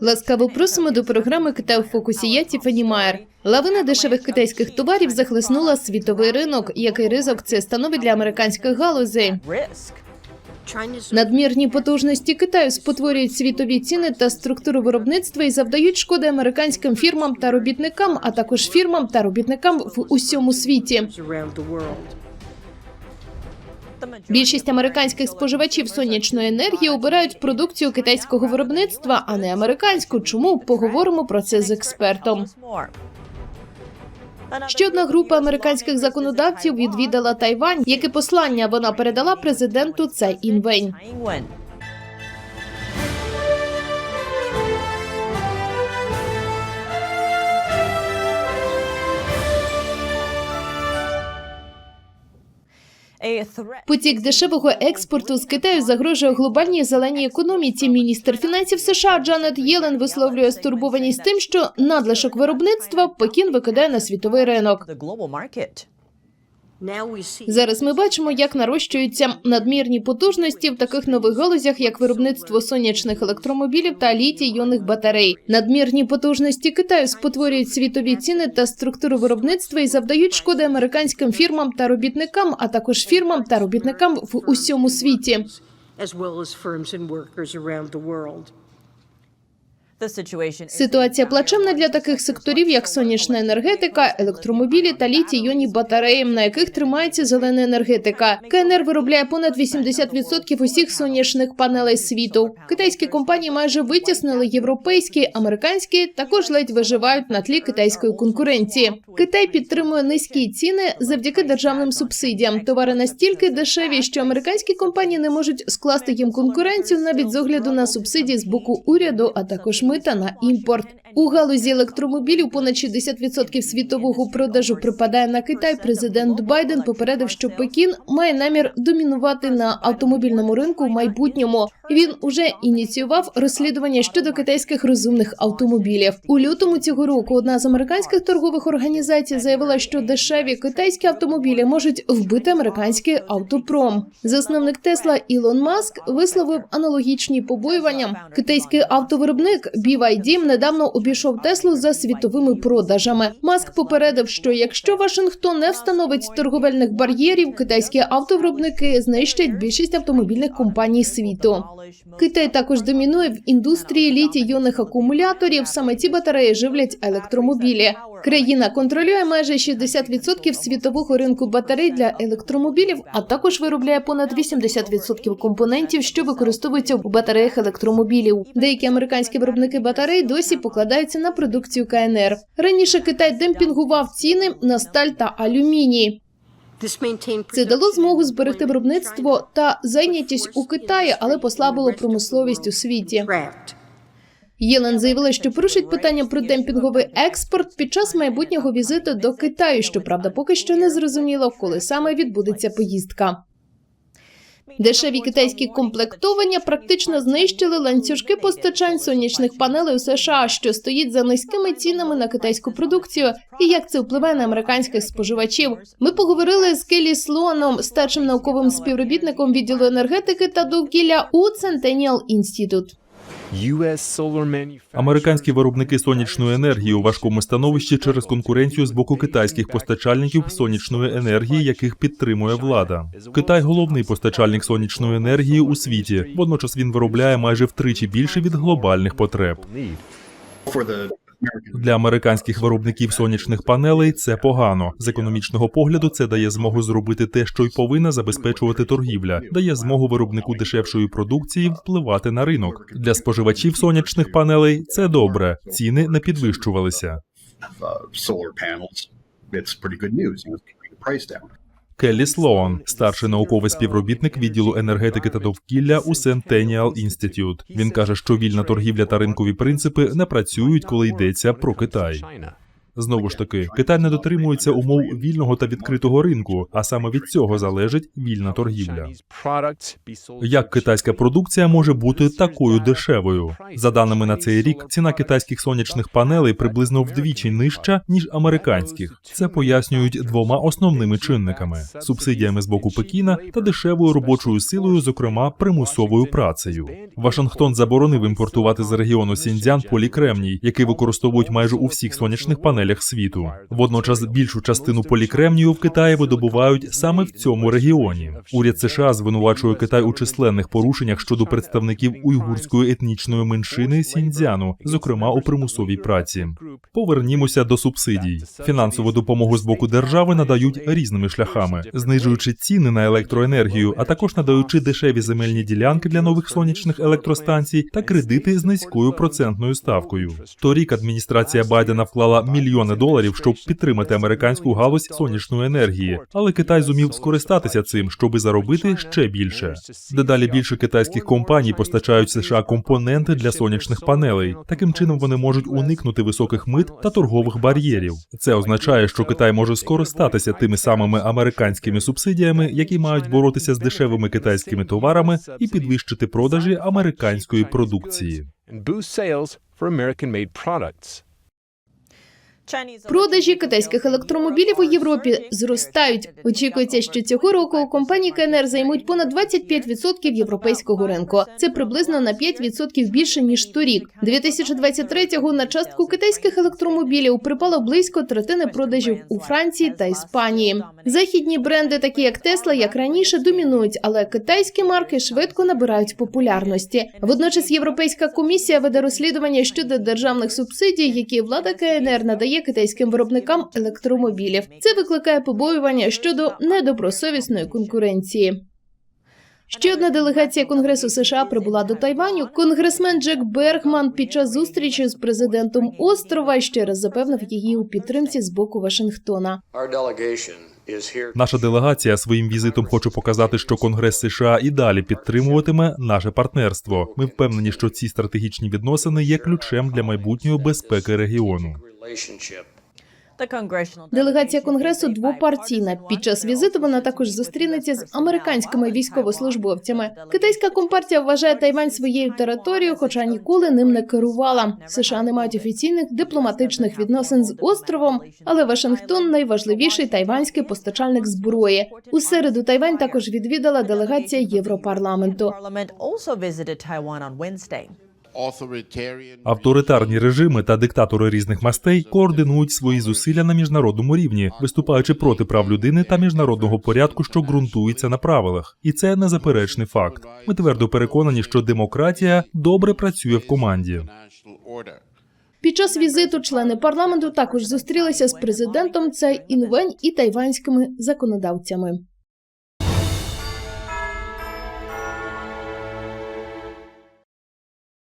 Ласкаво просимо до програми Китай у фокусі. Я Тіфані Майер. Лавина дешевих китайських товарів захлеснула світовий ринок. Який ризик це становить для американських галузей? Надмірні потужності Китаю спотворюють світові ціни та структуру виробництва і завдають шкоди американським фірмам та робітникам, а також фірмам та робітникам в усьому світі. Більшість американських споживачів сонячної енергії обирають продукцію китайського виробництва, а не американську. Чому поговоримо про це з експертом? Ще одна група американських законодавців відвідала Тайвань. Яке послання вона передала президенту Цай Інвень? Потік дешевого експорту з Китаю загрожує глобальній зеленій економіці. Міністр фінансів США Джанет Єлен висловлює стурбованість тим, що надлишок виробництва Пекін викидає на світовий ринок. Зараз ми бачимо, як нарощуються надмірні потужності в таких нових галузях, як виробництво сонячних електромобілів та літій-іонних батарей. Надмірні потужності Китаю спотворюють світові ціни та структуру виробництва і завдають шкоди американським фірмам та робітникам, а також фірмам та робітникам в усьому світі. Ситуація плачевна для таких секторів, як сонячна енергетика, електромобілі та літій-іонні батареї, на яких тримається зелена енергетика. КНР виробляє понад 80% усіх сонячних панелей світу. Китайські компанії майже витіснили європейські, американські також ледь виживають на тлі китайської конкуренції. Китай підтримує низькі ціни завдяки державним субсидіям. Товари настільки дешеві, що американські компанії не можуть скласти їм конкуренцію навіть з огляду на субсидії з боку уряду, а також мита на імпорт. У галузі електромобілів понад 60% світового продажу припадає на Китай. Президент Байден попередив, що Пекін має намір домінувати на автомобільному ринку в майбутньому. Він уже ініціював розслідування щодо китайських розумних автомобілів. У лютому цього року одна з американських торгових організацій заявила, що дешеві китайські автомобілі можуть вбити американський автопром. Засновник Тесла Ілон Маск висловив аналогічні побоювання. Китайський автовиробник BYD недавно обійшов Теслу за світовими продажами. Маск попередив, що якщо Вашингтон не встановить торговельних бар'єрів, китайські автовиробники знищать більшість автомобільних компаній світу. Китай також домінує в індустрії літій-іонних акумуляторів. Саме ці батареї живлять електромобілі. Країна контролює майже 60% світового ринку батарей для електромобілів, а також виробляє понад 80% компонентів, що використовуються в батареях електромобілів. Деякі американські виробники батарей досі покладаються на продукцію КНР. Раніше Китай демпінгував ціни на сталь та алюміній. Це дало змогу зберегти виробництво та зайнятість у Китаї, але послабило промисловість у світі. Єлен заявила, що порушить питання про демпінговий експорт під час майбутнього візиту до Китаю. Щоправда, поки що не зрозуміло, коли саме відбудеться поїздка. Дешеві китайські комплектовання практично знищили ланцюжки постачань сонячних панелей у США, що стоїть за низькими цінами на китайську продукцію, і як це впливає на американських споживачів. Ми поговорили з Келі Слоном, старшим науковим співробітником відділу енергетики та довкілля у Centennial Institute. Американські виробники сонячної енергії у важкому становищі через конкуренцію з боку китайських постачальників сонячної енергії, яких підтримує влада. Китай головний постачальник сонячної енергії у світі. Водночас він виробляє майже втричі більше від глобальних потреб. Для американських виробників сонячних панелей це погано. З економічного погляду це дає змогу зробити те, що й повинна забезпечувати торгівля, дає змогу виробнику дешевшої продукції впливати на ринок. Для споживачів сонячних панелей це добре. Ціни не підвищувалися. Келлі Слоан, старший науковий співробітник відділу енергетики та довкілля у Centennial Institute. Він каже, що вільна торгівля та ринкові принципи не працюють, коли йдеться про Китай. Знову ж таки, Китай не дотримується умов вільного та відкритого ринку, а саме від цього залежить вільна торгівля. Як китайська продукція може бути такою дешевою? За даними на цей рік, ціна китайських сонячних панелей приблизно вдвічі нижча ніж американських. Це пояснюють двома основними чинниками: субсидіями з боку Пекіна та дешевою робочою силою, зокрема примусовою працею. Вашингтон заборонив імпортувати з регіону Сіньцзян полікремній, який використовують майже у всіх сонячних панелях світу. Водночас більшу частину полікремнію в Китаї видобувають саме в цьому регіоні. Уряд США звинувачує Китай у численних порушеннях щодо представників уйгурської етнічної меншини Сіньцзяну, зокрема у примусовій праці. Повернімося до субсидій. Фінансову допомогу з боку держави надають різними шляхами, знижуючи ціни на електроенергію, а також надаючи дешеві земельні ділянки для нових сонячних електростанцій та кредити з низькою процентною ставкою. Торік адміністрація Байдена вклала мільйони доларів, щоб підтримати американську галузь сонячної енергії, але Китай зумів скористатися цим, щоби заробити ще більше. Дедалі більше китайських компаній постачають США компоненти для сонячних панелей. Таким чином вони можуть уникнути високих мит та торгових бар'єрів. Це означає, що Китай може скористатися тими самими американськими субсидіями, які мають боротися з дешевими китайськими товарами і підвищити продажі американської продукції. Продажі китайських електромобілів у Європі зростають. Очікується, що цього року компанії КНР займуть понад 25% європейського ринку. Це приблизно на 5% більше ніж торік. 2023-го на частку китайських електромобілів припало близько третини продажів у Франції та Іспанії. Західні бренди, такі як Тесла, як раніше, домінують, але китайські марки швидко набирають популярності. Водночас Європейська комісія веде розслідування щодо державних субсидій, які влада КНР надає китайським виробникам електромобілів. Це викликає побоювання щодо недобросовісної конкуренції. Ще одна делегація Конгресу США прибула до Тайваню. Конгресмен Джек Бергман під час зустрічі з президентом острова ще раз запевнив її у підтримці з боку Вашингтона. Наша делегація своїм візитом хоче показати, що Конгрес США і далі підтримуватиме наше партнерство. Ми впевнені, що ці стратегічні відносини є ключем для майбутньої безпеки регіону. Делегація конгресу двопартійна. Під час візиту вона також зустрінеться з американськими військовослужбовцями. Китайська компартія вважає Тайвань своєю територією, хоча ніколи ним не керувала. США не мають офіційних дипломатичних відносин з островом, але Вашингтон найважливіший тайванський постачальник зброї. У середу Тайвань також відвідала делегація Європарламенту. Авторитарні режими та диктатори різних мастей координують свої зусилля на міжнародному рівні, виступаючи проти прав людини та міжнародного порядку, що ґрунтується на правилах. І це незаперечний факт. Ми твердо переконані, що демократія добре працює в команді. Під час візиту члени парламенту також зустрілися з президентом Цай Інвень і тайванськими законодавцями.